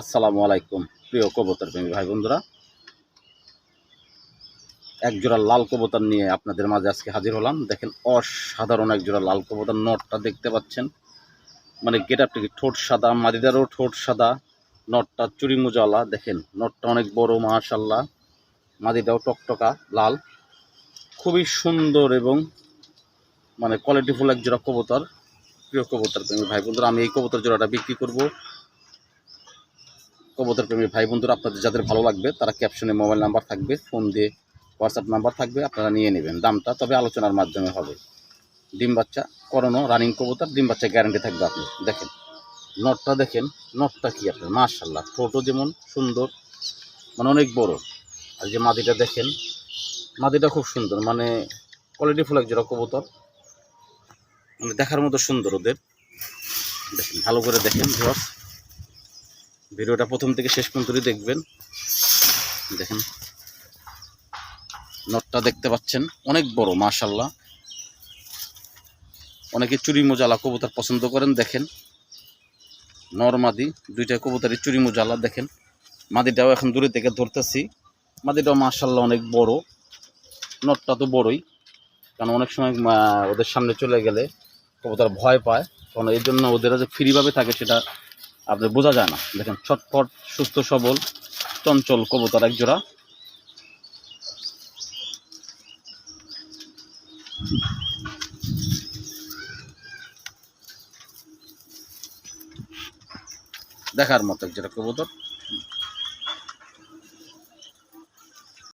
আসসালামু আলাইকুম, প্রিয় কবুতর প্রেমী ভাই বন্ধুরা। এক জোড়া লাল কবুতর নিয়ে আপনাদের মাঝে আজকে হাজির হলাম। দেখেন, অসাধারণ এক জোড়া লাল কবুতর, নটটা দেখতে পাচ্ছেন। মানে গেট আপটা কি ঠোঁট সাদা, মাদিদারও ঠোঁট সাদা, নটটা চুরি মুজালা দেখেন, নটটা অনেক বড় মাশাল্লাহ মাদিদাও টকটকা, লাল। খুবই সুন্দর এবং মানে কোয়ালিটিফুল এক জোড়া কবুতর। প্রিয় কবুতর প্রেমী ভাই বন্ধুরা, আমি এই কবুতর জোড়াটা বিক্রি করব। কবুতর প্রেমী ভাই বন্ধুরা, আপনাদের যাদের ভালো লাগবে, তারা ক্যাপশনে মোবাইল নাম্বার থাকবে ফোন দিয়ে হোয়াটসঅ্যাপ নাম্বার থাকবে, আপনারা নিয়ে নেবেন দামটা, তবে আলোচনার মাধ্যমে হবে। ডিম বাচ্চা, করানো রানিং কবুতর, ডিম বাচ্চা গ্যারান্টি থাকবে আপনি। দেখেন নটটা দেখেন নটটা কি আপনার মার্শাল্লাহ ঠোঁটও যেমন, সুন্দর মানে অনেক বড়। আর যে মাদিটা দেখেন, মাদিটা খুব সুন্দর মানে কোয়ালিটিফুল এক জোড়া কবুতর। মানে দেখার মতো সুন্দর ওদের। দেখেন, ভালো করে দেখেন ভিউয়ার্স ভিডিওটা প্রথম থেকে শেষ পর্যন্তই দেখবেন। দেখেন। নটটা দেখতে পাচ্ছেন। অনেক বড় মাশাল্লাহ অনেকে চুরি মোজালা কবুতর পছন্দ করেন, দেখেন। নর মাদি, দুইটা কবুতরই চুরি মোজালা, দেখেন। মাদিটাও এখন দূরে থেকে ধরতেছি। মাদিটাও মাশাল্লাহ অনেক বড়। নটটা তো বড়ই। কারণ অনেক সময় ওদের সামনে চলে গেলে কবুতর ভয় পায়। কারণ এই জন্য ওদের যে ফ্রিভাবে থাকে, সেটা আপনার বোঝা যায় না। দেখেন, ছটফট, সুস্থ, সবল, চঞ্চল কবুতর, এক জোড়া। দেখার মতো এক জোড়া কবুতর।